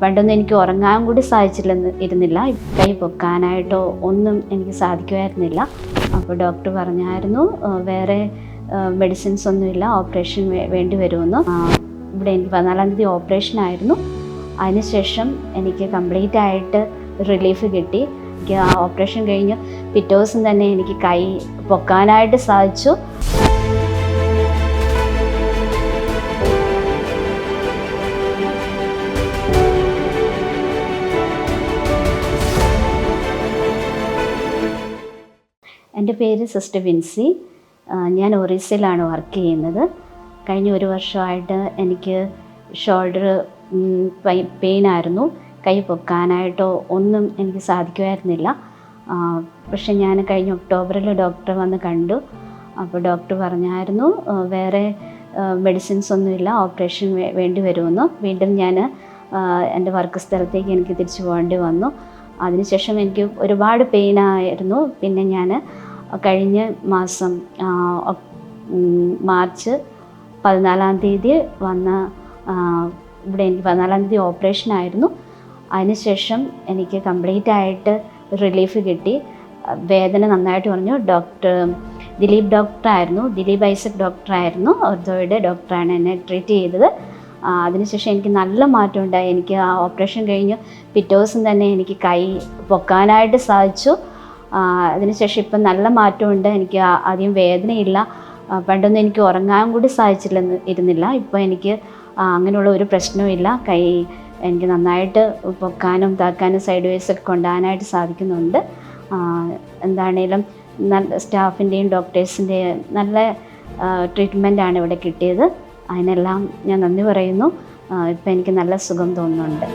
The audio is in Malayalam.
പണ്ടൊന്നും എനിക്ക് ഉറങ്ങാൻ കൂടി സാധിച്ചില്ലെന്ന് ഇരുന്നില്ല. കൈ പൊക്കാനായിട്ടോ ഒന്നും എനിക്ക് സാധിക്കുമായിരുന്നില്ല. അപ്പോൾ ഡോക്ടർ പറഞ്ഞായിരുന്നു വേറെ മെഡിസിൻസ് ഒന്നുമില്ല ഓപ്പറേഷൻ വേണ്ടി വരുമെന്ന്. ഇവിടെ എനിക്ക് പതിനാലാം തീയതി ഓപ്പറേഷൻ ആയിരുന്നു. അതിനുശേഷം എനിക്ക് കംപ്ലീറ്റ് ആയിട്ട് റിലീഫ് കിട്ടി. എനിക്ക് ആ ഓപ്പറേഷൻ കഴിഞ്ഞ്. പിറ്റേ ദിവസം തന്നെ എനിക്ക് കൈ പൊക്കാനായിട്ട് സാധിച്ചു. എന്റെ പേര് സിസ്റ്റർ വിൻസി. ഞാൻ ഒറീസയിലാണ് വർക്ക് ചെയ്യുന്നത്. കഴിഞ്ഞ ഒരു വർഷമായിട്ട് എനിക്ക് ഷോൾഡർ പെയിൻ ആയിരുന്നു. കൈ പൊക്കാനായിട്ടോ ഒന്നും എനിക്ക് സാധിക്കുമായിരുന്നില്ല. പക്ഷെ ഞാൻ കഴിഞ്ഞ ഒക്ടോബറിൽ ഡോക്ടറെ വന്ന് കണ്ടു. അപ്പോൾ ഡോക്ടർ പറഞ്ഞായിരുന്നു വേറെ മെഡിസിൻസ് ഒന്നുമില്ല ഓപ്പറേഷൻ വേണ്ടി വരുമെന്ന്. വീണ്ടും ഞാൻ എന്റെ വർക്ക് സ്ഥലത്തേക്ക് എനിക്ക് തിരിച്ചു പോകേണ്ടി വന്നു. അതിനുശേഷം എനിക്ക് ഒരുപാട് പെയിൻ ആയിരുന്നു. പിന്നെ ഞാൻ കഴിഞ്ഞ മാസം മാർച്ച് പതിനാലാം തീയതി വന്ന ഇവിടെ എനിക്ക് പതിനാലാം തീയതി ഓപ്പറേഷൻ ആയിരുന്നു. അതിനുശേഷം എനിക്ക് കംപ്ലീറ്റ് ആയിട്ട് റിലീഫ് കിട്ടി. വേദന നന്നായിട്ട് പറഞ്ഞു ഡോക്ടർ ദിലീപ് ഡോക്ടറായിരുന്നു ദിലീപ് ഐസക് ഡോക്ടറായിരുന്നു ഓർത്തോയുടെ ഡോക്ടറാണ് എന്നെ ട്രീറ്റ് ചെയ്തത്. അതിനുശേഷം എനിക്ക് നല്ല മാറ്റം ഉണ്ടായി. എനിക്ക് ആ ഓപ്പറേഷൻ കഴിഞ്ഞ്. പിറ്റേ ദിവസം തന്നെ എനിക്ക് കൈ പൊക്കാനായിട്ട് സാധിച്ചു. അതിനുശേഷം ഇപ്പം നല്ല മാറ്റമുണ്ട്. എനിക്ക് ആദ്യം വേദനയില്ല. പണ്ടൊന്നും എനിക്ക് ഉറങ്ങാൻ കൂടി സാധിച്ചില്ല ഇരുന്നില്ല. ഇപ്പോൾ എനിക്ക് അങ്ങനെയുള്ള ഒരു പ്രശ്നവുമില്ല കൈ എനിക്ക് നന്നായിട്ട് പൊക്കാനും താക്കാനും സൈഡ് വേസ് ഒക്കെ കൊണ്ടുപോകാനായിട്ട് സാധിക്കുന്നുണ്ട്. എന്താണേലും നല്ല സ്റ്റാഫിന്റെയും ഡോക്ടേഴ്സിന്റെയും നല്ല ട്രീറ്റ്മെന്റാണ് ഇവിടെ കിട്ടിയത്. അതിനെല്ലാം ഞാൻ നന്ദി പറയുന്നു. ഇപ്പം എനിക്ക് നല്ല സുഖം തോന്നുന്നുണ്ട്.